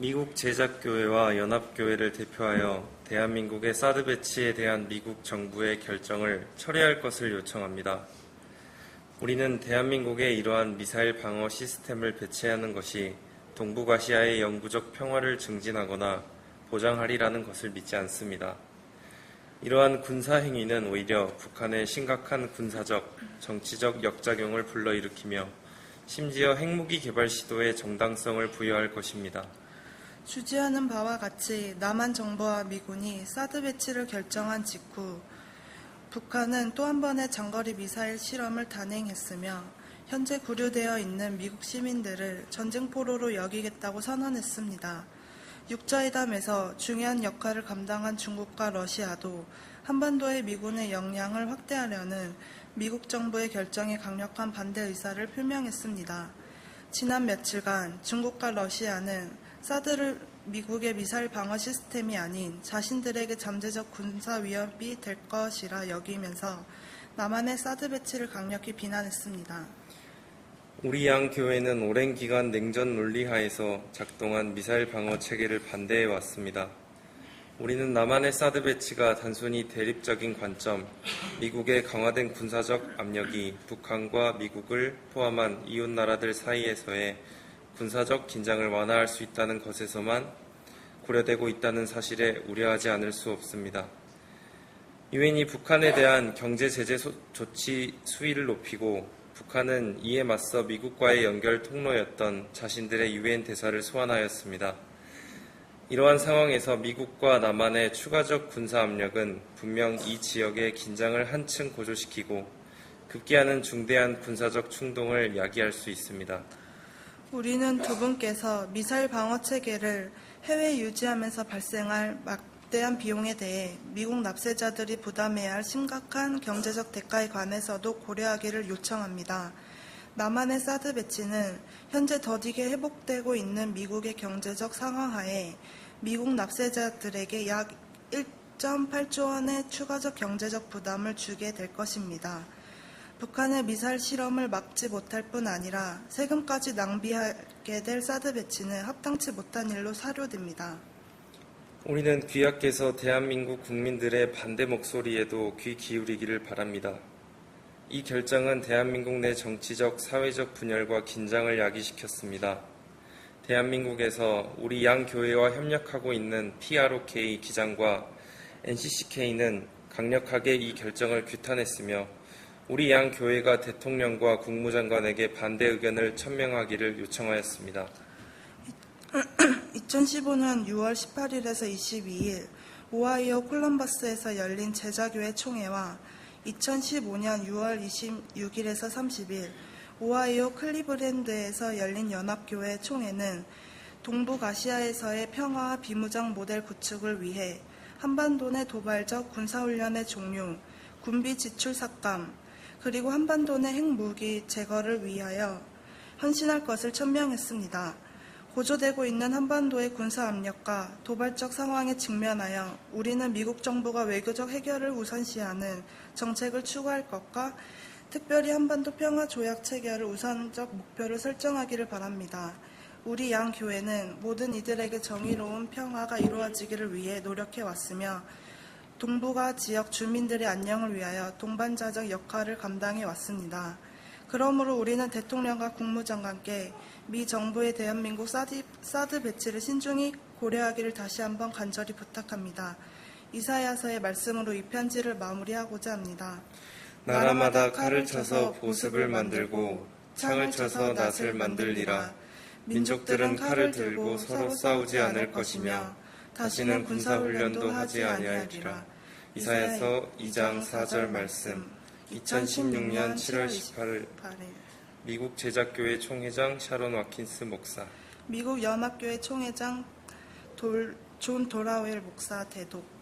미국 제작교회와 연합교회를 대표하여 대한민국의 사드 배치에 대한 미국 정부의 결정을 철회할 것을 요청합니다. 우리는 대한민국에 이러한 미사일 방어 시스템을 배치하는 것이 동북아시아의 영구적 평화를 증진하거나 보장하리라는 것을 믿지 않습니다. 이러한 군사 행위는 오히려 북한의 심각한 군사적, 정치적 역작용을 불러일으키며 심지어 핵무기 개발 시도의 정당성을 부여할 것입니다. 주지하는 바와 같이 남한 정부와 미군이 사드 배치를 결정한 직후 북한은 또 한 번의 장거리 미사일 실험을 단행했으며 현재 구류되어 있는 미국 시민들을 전쟁포로로 여기겠다고 선언했습니다. 육자회담에서 중요한 역할을 감당한 중국과 러시아도 한반도의 미군의 역량을 확대하려는 미국 정부의 결정에 강력한 반대 의사를 표명했습니다. 지난 며칠간 중국과 러시아는 사드를 미국의 미사일 방어 시스템이 아닌 자신들에게 잠재적 군사 위협이 될 것이라 여기면서 남한의 사드 배치를 강력히 비난했습니다. 우리 양 교회는 오랜 기간 냉전 논리 하에서 작동한 미사일 방어 체계를 반대해 왔습니다. 우리는 남한의 사드 배치가 단순히 대립적인 관점, 미국의 강화된 군사적 압력이 북한과 미국을 포함한 이웃 나라들 사이에서의 군사적 긴장을 완화할 수 있다는 것에서만 고려되고 있다는 사실에 우려하지 않을 수 없습니다. 유엔이 북한에 대한 경제 제재 소- 조치 수위를 높이고 북한은 이에 맞서 미국과의 연결 통로였던 자신들의 유엔 대사를 소환하였습니다. 이러한 상황에서 미국과 남한의 추가적 군사 압력은 분명 이 지역의 긴장을 한층 고조시키고 급기야는 중대한 군사적 충동을 야기할 수 있습니다. 우리는 두 분께서 미사일 방어 체계를 해외에 유지하면서 발생할 막대한 비용에 대해 미국 납세자들이 부담해야 할 심각한 경제적 대가에 관해서도 고려하기를 요청합니다. 남한의 사드 배치는 현재 더디게 회복되고 있는 미국의 경제적 상황 하에 미국 납세자들에게 약 1.8조 원의 추가적 경제적 부담을 주게 될 것입니다. 북한의 미사일 실험을 막지 못할 뿐 아니라 세금까지 낭비하게 될 사드 배치는 합당치 못한 일로 사료됩니다. 우리는 귀하께서 대한민국 국민들의 반대 목소리에도 귀 기울이기를 바랍니다. 이 결정은 대한민국 내 정치적, 사회적 분열과 긴장을 야기시켰습니다. 대한민국에서 우리 양 교회와 협력하고 있는 PROK 기장과 NCCK는 강력하게 이 결정을 규탄했으며 우리 양 교회가 대통령과 국무장관에게 반대 의견을 천명하기를 요청하였습니다. 2015년 6월 18일에서 22일 오하이오 콜럼버스에서 열린 제자교회 총회와 2015년 6월 26일에서 30일 오하이오 클리브랜드에서 열린 연합교회 총회는 동북아시아에서의 평화와 비무장 모델 구축을 위해 한반도 내 도발적 군사훈련의 종료, 군비 지출 삭감, 그리고 한반도 내 핵무기 제거를 위하여 헌신할 것을 천명했습니다. 고조되고 있는 한반도의 군사 압력과 도발적 상황에 직면하여 우리는 미국 정부가 외교적 해결을 우선시하는 정책을 추구할 것과 특별히 한반도 평화 조약 체결을 우선적 목표로 설정하기를 바랍니다. 우리 양 교회는 모든 이들에게 정의로운 평화가 이루어지기를 위해 노력해 왔으며 동북아 지역 주민들의 안녕을 위하여 동반자적 역할을 감당해 왔습니다. 그러므로 우리는 대통령과 국무장관께 미 정부의 대한민국 사드, 사드 배치를 신중히 고려하기를 다시 한번 간절히 부탁합니다. 이사야서의 말씀으로 이 편지를 마무리하고자 합니다. 나라마다 칼을 쳐서 보습을 만들고 창을 쳐서 낫을 만들리라. 민족들은 칼을 들고 서로 싸우지 않을 것이며 다시는 군사훈련도 하지 아니하리라. 이사야서 2장 4절 말씀 2016년 7월 18일 미국 제작교회 총회장 샤론 와킨스 목사. 미국 연합교회 총회장 돌, 존 도라웰 목사 대독